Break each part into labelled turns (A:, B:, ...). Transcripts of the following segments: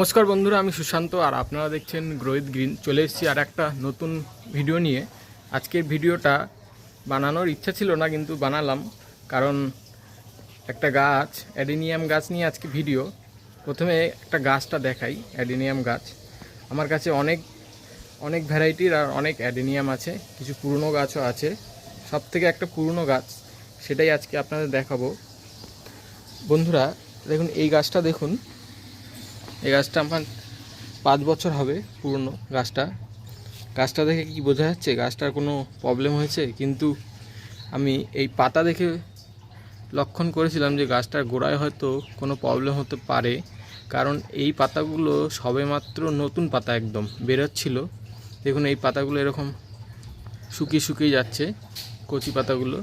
A: নমস্কার বন্ধুরা, আমি সুশান্ত আর আপনারা দেখছেন গ্রোহিত গ্রিন। চলে এসেছি আর একটা নতুন ভিডিও নিয়ে। আজকের ভিডিওটা বানানোর ইচ্ছা ছিল না, কিন্তু বানালাম। কারণ একটা গাছ, অ্যাডিনিয়াম গাছ নিয়ে আজকে ভিডিও। প্রথমে একটা গাছটা দেখাই, অ্যাডিনিয়াম গাছ। আমার কাছে অনেক অনেক ভ্যারাইটির আর অনেক অ্যাডিনিয়াম আছে, কিছু পুরনো গাছও আছে। সব থেকে একটা পুরনো গাছ, সেটাই আজকে আপনাদের দেখাবো। বন্ধুরা, দেখুন, এই গাছটা দেখুন। এই গাছটা আমার পাঁচ বছর হবে পুরনো গাছটা। গাছটা দেখে কি বোঝা যাচ্ছে? গাছটার কোনো প্রবলেম হয়েছে? কিন্তু আমি এই পাতা দেখে লক্ষণ করেছিলাম যে গাছটার গোড়ায় হয়তো কোনো প্রবলেম হতে পারে। কারণ এই পাতাগুলো সবেমাত্র নতুন পাতা একদম, বেরোচ্ছিল। দেখুন, এই পাতাগুলো এরকম শুকিয়ে শুকিয়ে যাচ্ছে, কচি পাতাগুলো।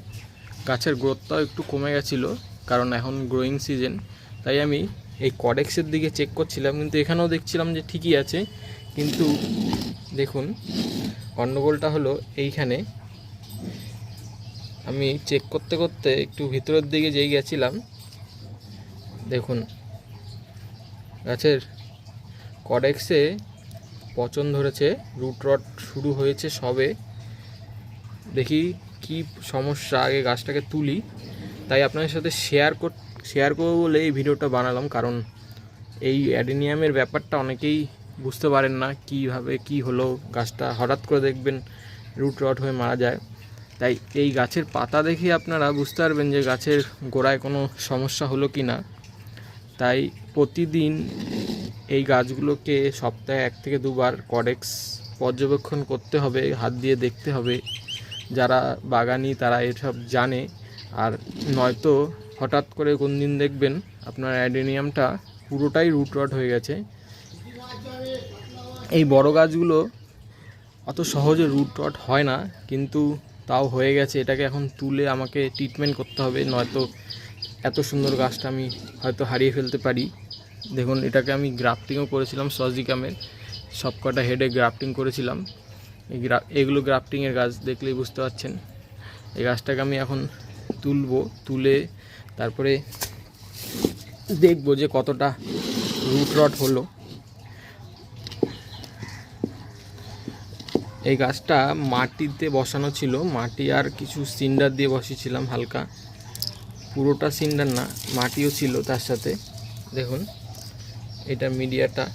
A: গাছের গ্রোথটাও একটু কমে গেছিল, কারণ এখন গ্রোয়িং সিজন তাই আমি এই কডেক্সের দিকে চেক করছিলাম, কিন্তু এখানেও দেখছিলাম যে ঠিকই আছে। কিন্তু দেখুন গণ্ডগোলটা হলো এইখানে। আমি চেক করতে করতে একটু ভিতরের দিকে যেই গেছিলাম, দেখুন, গাছের কডেক্সে পচন ধরেছে রুট রট শুরু হয়েছে সবে। দেখি কি সমস্যা, আগে গাছটাকে তুলি। তাই আপনাদের সাথে শেয়ার কর শেয়ার করব বলে এই ভিডিওটা বানালাম, কারণ এই অ্যাডিনিয়ামের ব্যাপারটা অনেকেই বুঝতে পারেন না কীভাবে কি হলো গাছটা। হঠাৎ করে দেখবেন রুট রট হয়ে মারা যায়। তাই এই গাছের পাতা দেখে আপনারা বুঝতে পারবেন যে গাছের গোড়ায় কোনো সমস্যা হলো কি না। তাই প্রতিদিন এই গাছগুলোকে সপ্তাহে এক থেকে দুবার কডেক্স পর্যবেক্ষণ করতে হবে, হাত দিয়ে দেখতে হবে। যারা বাগানি তারা এসব জানে। আর নয়তো হঠাৎ করে কোন দিন দেখবেন আপনার অ্যাডেনিয়ামটা পুরোটাই রুট রট হয়ে গেছে। এই বড় গাছগুলো অত সহজে রুট রট হয় না, কিন্তু তাও হয়ে গেছে। এটাকে এখন তুলে আমাকে ট্রিটমেন্ট করতে হবে, নয়তো এত সুন্দর গাছটা আমি হয়তো হারিয়ে ফেলতে পারি। দেখুন, এটাকে আমি গ্রাফটিংও করেছিলাম সজিকামের সব কটা হেডে গ্রাফটিং করেছিলাম। এই গ্রা এগুলো গ্রাফটিংয়ের গাছ দেখলেই বুঝতে পারছেন। এই গাছটাকে আমি এখন তুলবো, তুলে তারপরে দেখব যে কতটা রুট রট হলো। এই গাছটা মাটিতে বসানো ছিল। মাটি আর কিছু সিন্ডার দিয়ে বসিয়েছিলাম হালকা। পুরোটা সিন্ডার না, মাটিও ছিল তার সাথে। দেখুন, এটা মিডিয়াটা।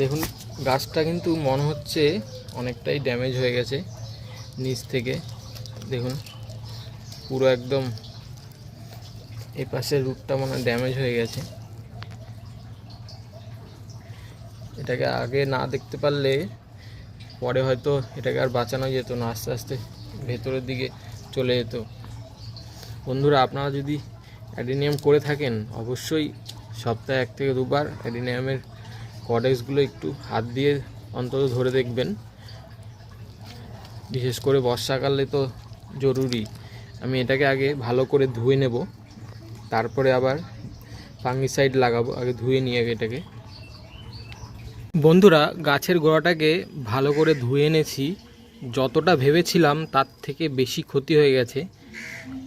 A: দেখুন, গাছটা কিন্তু মনে হচ্ছে অনেকটাই ড্যামেজ হয়ে গেছে নিচ থেকে। দেখুন, পুরো একদম এই পাশের রুটটা মনে ড্যামেজ হয়ে গেছে। এটাকে আগে না দেখতে পারলে পরে হয়তো এটাকে আর বাঁচানো যেত না, আস্তে আস্তে ভেতরের দিকে চলে যেত। বন্ধুরা, আপনারা যদি অ্যাডিনিয়াম করে থাকেন, অবশ্যই সপ্তাহে এক থেকে দুবার অ্যাডিনিয়ামের কডেক্সগুলো একটু হাত দিয়ে অন্তত ধরে দেখবেন। বিশেষ করে বর্ষাকালে তো জরুরি। আমি এটাকে আগে ভালো করে ধুয়ে নেব। তারপরে আবার ফাঙ্গিসাইড লাগাবো, আগে ধুয়ে নিয়ে আগে এটাকে। বন্ধুরা, গাছের গোড়াটাকে ভালো করে ধুয়ে এনেছি। যতটা ভেবেছিলাম তার থেকে বেশি ক্ষতি হয়ে গেছে।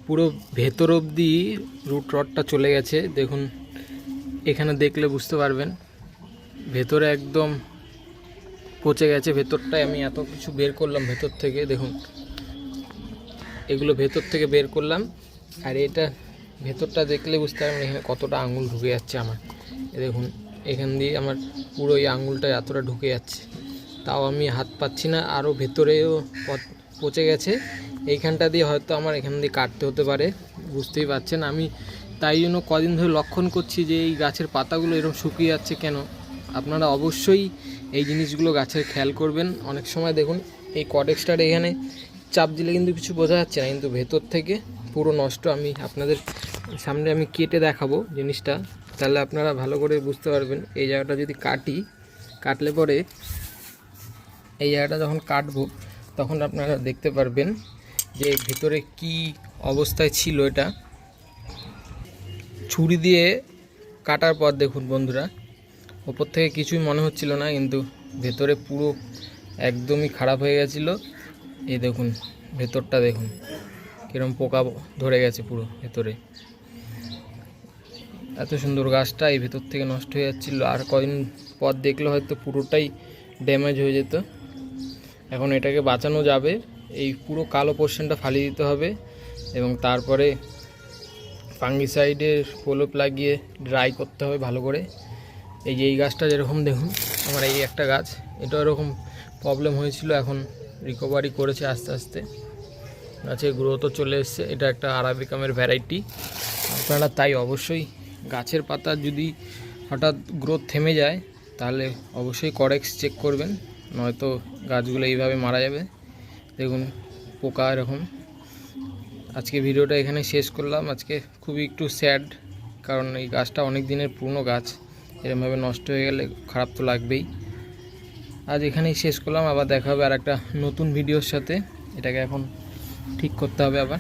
A: পুরো ভেতর অবধি রুট রডটা চলে গেছে। দেখুন, এখানে দেখলে বুঝতে পারবেন। ভেতরে একদম পচে গেছে। ভেতরটায় আমি এত কিছু বের করলাম ভেতর থেকে। দেখুন এগুলো ভেতর থেকে বের করলাম। আর এটা ভেতরটা দেখলে বুঝতে পারবেন এখানে কতটা আঙুল ঢুকে যাচ্ছে আমার। দেখুন, এখান দিয়ে আমার পুরো এই আঙুলটা এতটা ঢুকে যাচ্ছে। তাও আমি হাত পাচ্ছি না আরও ভেতরেও পচে গেছে। এইখানটা দিয়ে হয়তো আমার এখান দিয়ে কাটতে হতে পারে, বুঝতেই পারছেন। আমি তাই জন্য কদিন ধরে লক্ষণ করছি যে এই গাছের পাতাগুলো এরকম শুকিয়ে যাচ্ছে কেন? আপনারা অবশ্যই এই জিনিসগুলো গাছের খেয়াল করবেন। অনেক সময় দেখুন, এই কডেক্সটার এখানে চাপ দিলে কিন্তু কিছু বোঝা যাচ্ছে না, কিন্তু ভেতর থেকে পুরো নষ্ট আমি আপনাদের সামনে আমি কেটে দেখাবো জিনিসটা। তাহলে আপনারা ভালো করে বুঝতে পারবেন, এই জায়গাটা যদি কাটি, কাটলে পরে এই জায়গাটা যখন কাটবো, তখন আপনারা দেখতে পারবেন যে ভেতরে কি অবস্থায় ছিল এটা। ছুরি দিয়ে কাটার পর দেখুন বন্ধুরা, ওপর থেকে কিছুই মনে হচ্ছিল না, কিন্তু ভেতরে পুরো একদমই খারাপ হয়ে গেছিল। এই দেখুন, ভেতরটা দেখুন, কিরম পোকা ধরে গেছে পুরো ভেতরে। এত সুন্দর গাছটা এই ভেতর থেকে নষ্ট হয়ে যাচ্ছিল। আর কদিন পর দেখলে হয়তো পুরোটাই ড্যামেজ হয়ে যেত। এখন এটাকে বাঁচানো যাবে। এই পুরো কালো পোর্শনটা ফালিয়ে দিতে হবে এবং তারপরে ফাঙ্গিসাইডের প্রলোপ লাগিয়ে ড্রাই করতে হবে ভালো করে। এই যে এই গাছটা যেরকম দেখুন, আমার এই একটা গাছ, এটা এরকম প্রবলেম হয়েছিল। এখন রিকভারি করেছে আস্তে আস্তে। গাছের গ্রোথও চলে এসছে। এটা একটা আরাবিকামের ভ্যারাইটি আপনারা তাই অবশ্যই গাছের পাতা যদি হঠাৎ গ্রোথ থেমে যায়, তাহলে অবশ্যই করেক্স চেক করবেন। নয়তো গাছগুলো এইভাবে মারা যাবে। দেখুন, পোকা এরকম। আজকে ভিডিওটা এখানে শেষ করলাম। আজকে খুবই একটু স্যাড কারণ এই গাছটা অনেক দিনের পুরনো গাছ। এরমভাবে নষ্ট হয়ে গেলে খারাপ তো লাগবেই। আজ এখানেই শেষ করলাম, আবার দেখা হবে আর একটা নতুন ভিডিওর সাথে। এটাকে এখন ঠিক করতে হবে আবার।